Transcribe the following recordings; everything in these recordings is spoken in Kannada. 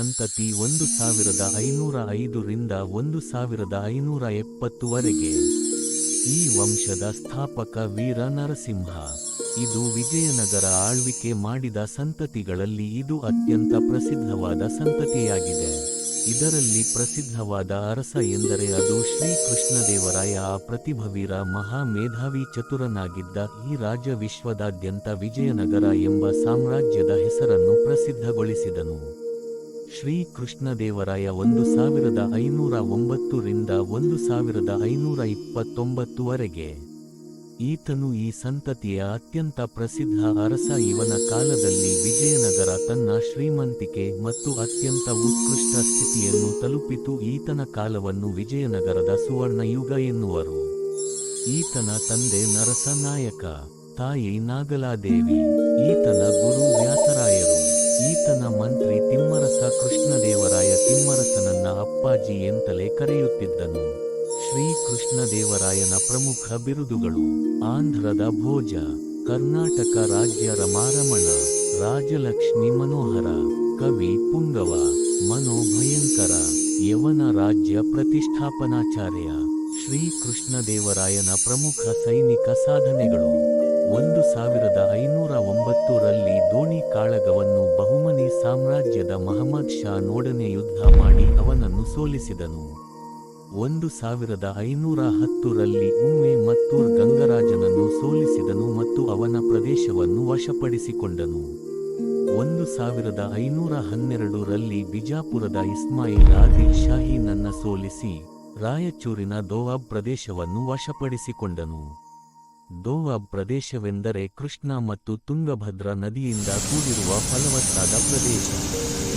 ಸಂತತಿ ಒಂದು ಸಾವಿರದ ಐನೂರ ಐದರಿಂದ ಒಂದು ಸಾವಿರದ ಐನೂರ ಎಪ್ಪತ್ತುವರೆಗೆ ಈ ವಂಶದ ಸ್ಥಾಪಕ ವೀರ ನರಸಿಂಹ. ಇದು ವಿಜಯನಗರ ಆಳ್ವಿಕೆ ಮಾಡಿದ ಸಂತತಿಗಳಲ್ಲಿ ಇದು ಅತ್ಯಂತ ಪ್ರಸಿದ್ಧವಾದ ಸಂತತಿಯಾಗಿದೆ. ಇದರಲ್ಲಿ ಪ್ರಸಿದ್ಧವಾದ ಅರಸ ಎಂದರೆ ಅದು ಶ್ರೀಕೃಷ್ಣದೇವರಾಯ ಆ ಪ್ರತಿಭವೀರ ಮಹಾ ಮೇಧಾವಿ ಚತುರನಾಗಿದ್ದ ಈ ರಾಜ ವಿಶ್ವದಾದ್ಯಂತ ವಿಜಯನಗರ ಎಂಬ ಸಾಮ್ರಾಜ್ಯದ ಹೆಸರನ್ನು ಪ್ರಸಿದ್ಧಗೊಳಿಸಿದನು. ಶ್ರೀ ಕೃಷ್ಣದೇವರಾಯ ಒಂದು ಸಾವಿರದ ಐನೂರ ಒಂಬತ್ತರಿಂದ ಒಂದು ಸಾವಿರದ ಐನೂರ ಇಪ್ಪತ್ತೊಂಬತ್ತುವರೆಗೆ. ಈತನು ಈ ಸಂತತಿಯ ಅತ್ಯಂತ ಪ್ರಸಿದ್ಧ ಅರಸ ಇವನ ಕಾಲದಲ್ಲಿ ವಿಜಯನಗರ ತನ್ನ ಶ್ರೀಮಂತಿಕೆ ಮತ್ತು ಅತ್ಯಂತ ಉತ್ಕೃಷ್ಟ ಸ್ಥಿತಿಯನ್ನು ತಲುಪಿತು. ಈತನ ಕಾಲವನ್ನು ವಿಜಯನಗರದ ಸುವರ್ಣಯುಗ ಎನ್ನುವರು. ಈತನ ತಂದೆ ನರಸನಾಯಕ, ತಾಯಿ ನಾಗಲಾದೇವಿ, ಈತನ ಗುರು ಕೃಷ್ಣದೇವರಾಯ ತಿಮ್ಮರಸನನ್ನ ಅಪ್ಪಾಜಿ ಎಂತಲೇ ಕರೆಯುತ್ತಿದ್ದನು. ಶ್ರೀ ಕೃಷ್ಣದೇವರಾಯನ ಪ್ರಮುಖ ಬಿರುದುಗಳು ಆಂಧ್ರದ ಭೋಜ, ಕರ್ನಾಟಕ ರಾಜ್ಯ ರಮಾರಮಣ ರಾಜಲಕ್ಷ್ಮಿ ಮನೋಹರ, ಕವಿ ಪುಂಗವ, ಮನೋಭಯಂಕರ, ಯವನ ರಾಜ್ಯ ಪ್ರತಿಷ್ಠಾಪನಾಚಾರ್ಯ ಶ್ರೀ ಕೃಷ್ಣದೇವರಾಯನ ಪ್ರಮುಖ ಸೈನಿಕ ಸಾಧನೆಗಳು. ಒಂದು ಸಾವಿರದ ಐನೂರ ಒಂಬತ್ತರಲ್ಲಿ ದೋಣಿ ಕಾಳಗವನ್ನು ಬಹುಮನಿ ಸಾಮ್ರಾಜ್ಯದ ಮಹಮ್ಮದ್ ಶಾ ನೋಡನೆ ಯುದ್ಧ ಮಾಡಿ ಅವನನ್ನು ಸೋಲಿಸಿದನು. ಒಂದು ಸಾವಿರದ ಐನೂರ ಹತ್ತರಲ್ಲಿ ಉಮ್ಮೆ ಮತ್ತೂರ್ ಗಂಗರಾಜನನ್ನು ಸೋಲಿಸಿದನು ಮತ್ತು ಅವನ ಪ್ರದೇಶವನ್ನು ವಶಪಡಿಸಿಕೊಂಡನು. ಒಂದು ಸಾವಿರದ ಐನೂರ ಹನ್ನೆರಡರಲ್ಲಿ ಬಿಜಾಪುರದ ಇಸ್ಮಾಯಿಲ್ ಆದಿಲ್ ಶಾಹಿನನ್ನ ಸೋಲಿಸಿ ರಾಯಚೂರಿನ ದೋವಾಬ್ ಪ್ರದೇಶವನ್ನು ವಶಪಡಿಸಿಕೊಂಡನು. ದೋವಾಬ್ ಪ್ರದೇಶವೆಂದರೆ ಕೃಷ್ಣ ಮತ್ತು ತುಂಗಭದ್ರಾ ನದಿಯಿಂದ ಕೂಡಿರುವ ಫಲವತ್ತಾದ ಪ್ರದೇಶ.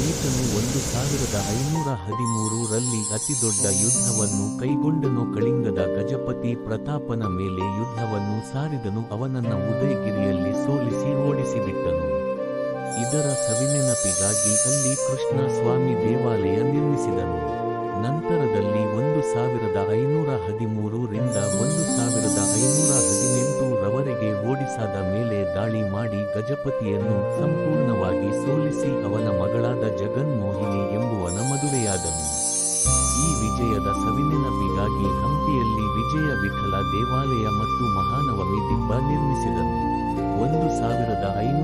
ಈತನು ಒಂದು ಸಾವಿರದ ಐನೂರ ಹದಿಮೂರರಲ್ಲಿ ಅತಿದೊಡ್ಡ ಯುದ್ಧವನ್ನು ಕೈಗೊಂಡನು. ಕಳಿಂಗದ ಗಜಪತಿ ಪ್ರತಾಪನ ಮೇಲೆ ಯುದ್ಧವನ್ನು ಸಾರಿದನು. ಅವನನ್ನ ಉದಯಗಿರಿಯಲ್ಲಿ ಸೋಲಿಸಿ ಓಡಿಸಿಬಿಟ್ಟನು. ಇದರ ಸವಿನೆನಪಿಗಾಗಿ ಅಲ್ಲಿ ಕೃಷ್ಣ ಸ್ವಾಮಿ ದೇವಾಲಯ ನಿರ್ಮಿಸಿದನು. ನಂತರದಲ್ಲಿ ಒಂದು ಸಾವಿರದ ಐನೂರ ಹದಿಮೂರರಿಂದ ಒಂದು ಸಾವಿರದ ಐನೂರ ಹದಿನೆಂಟು ರವರೆಗೆ ಓಡಿಸಾದ ಮೇಲೆ ದಾಳಿ ಮಾಡಿ ಗಜಪತಿಯನ್ನು ಸಂಪೂರ್ಣವಾಗಿ ಸೋಲಿಸಿ ಅವನ ಮಗಳಾದ ಜಗನ್ಮೋಹಿನಿ ಎಂಬುವನ ಮದುವೆಯಾದನು. ಈ ವಿಜಯದ ಸವಿನೆನಪಿಗಾಗಿ ಹಂಪಿಯಲ್ಲಿ ವಿಜಯ ವಿಠಲ ದೇವಾಲಯ ಮತ್ತು ಮಹಾನವಮಿ ದಿಬ್ಬ ನಿರ್ಮಿಸಿದನು. ಒಂದು ಸಾವಿರದ ಐನೂರ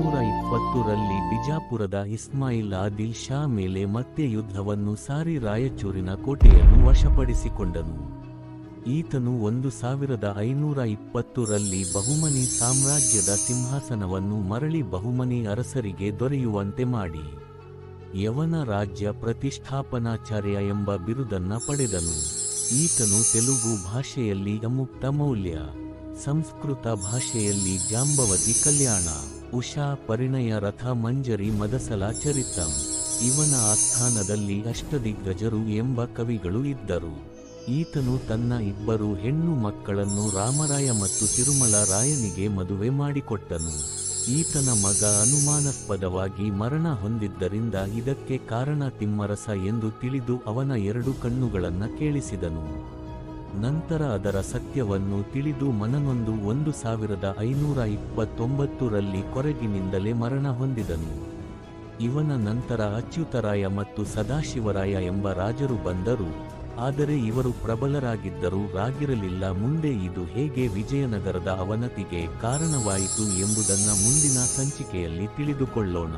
ಇಪ್ಪತ್ತರಲ್ಲಿ ಬಿಜಾಪುರದ ಇಸ್ಮಾಯಿಲ್ ಆದಿಲ್ ಶಾ ಮೇಲೆ ಮತ್ತೆ ಯುದ್ಧವನ್ನು ಸಾರಿ ರಾಯಚೂರಿನ ಕೋಟೆಯನ್ನು ವಶಪಡಿಸಿಕೊಂಡನು. ಈತನು ಒಂದು ಸಾವಿರದ ಐನೂರ ಇಪ್ಪತ್ತರಲ್ಲಿ ಬಹುಮನಿ ಸಾಮ್ರಾಜ್ಯದ ಸಿಂಹಾಸನವನ್ನು ಮರಳಿ ಬಹುಮನಿ ಅರಸರಿಗೆ ದೊರೆಯುವಂತೆ ಮಾಡಿ. ಯವನ ರಾಜ್ಯ ಪ್ರತಿಷ್ಠಾಪನಾಚಾರ್ಯ ಎಂಬ ಬಿರುದನ್ನ ಪಡೆದನು. ಈತನು ತೆಲುಗು ಭಾಷೆಯಲ್ಲಿ ಅಮುಕ್ತ ಮೌಲ್ಯ, ಸಂಸ್ಕೃತ ಭಾಷೆಯಲ್ಲಿ ಜಾಂಬವತಿ ಕಲ್ಯಾಣ. ಉಷಾ ಪರಿಣಯ ರಥ ಮಂಜರಿ ಮದಸಲ ಚರಿತಂ. ಇವನ ಆಸ್ಥಾನದಲ್ಲಿ ಅಷ್ಟದಿಗ್ಗಜರು ಎಂಬ ಕವಿಗಳು ಇದ್ದರು. ಈತನು ತನ್ನ ಇಬ್ಬರು ಹೆಣ್ಣು ಮಕ್ಕಳನ್ನು ರಾಮರಾಯ ಮತ್ತು ತಿರುಮಲ ರಾಯನಿಗೆ ಮದುವೆ ಮಾಡಿಕೊಟ್ಟನು. ಈತನ ಮಗ ಅನುಮಾನಾಸ್ಪದವಾಗಿ ಮರಣ ಹೊಂದಿದ್ದರಿಂದ ಇದಕ್ಕೆ ಕಾರಣ ತಿಮ್ಮರಸ ಎಂದು ತಿಳಿದು ಅವನ ಎರಡು ಕಣ್ಣುಗಳನ್ನು ಕೇಳಿಸಿದನು. ನಂತರ ಅದರ ಸತ್ಯವನ್ನು ತಿಳಿದು ಮನನೊಂದು ಒಂದು ಸಾವಿರದ ಐನೂರ ಇಪ್ಪತ್ತೊಂಬತ್ತರಲ್ಲಿ ಕೊರಗಿನಿಂದಲೇ ಮರಣ ಹೊಂದಿದನು. ಇವನ ನಂತರ ಅಚ್ಯುತರಾಯ ಮತ್ತು ಸದಾಶಿವರಾಯ ಎಂಬ ರಾಜರು ಬಂದರು. ಆದರೆ ಇವರು ಪ್ರಬಲರಾಗಿದ್ದರೂ ರಾಗಿರಲಿಲ್ಲ. ಮುಂದೆ ಇದು ಹೇಗೆ ವಿಜಯನಗರದ ಅವನತಿಗೆ ಕಾರಣವಾಯಿತು ಎಂಬುದನ್ನು ಮುಂದಿನ ಸಂಚಿಕೆಯಲ್ಲಿ ತಿಳಿದುಕೊಳ್ಳೋಣ.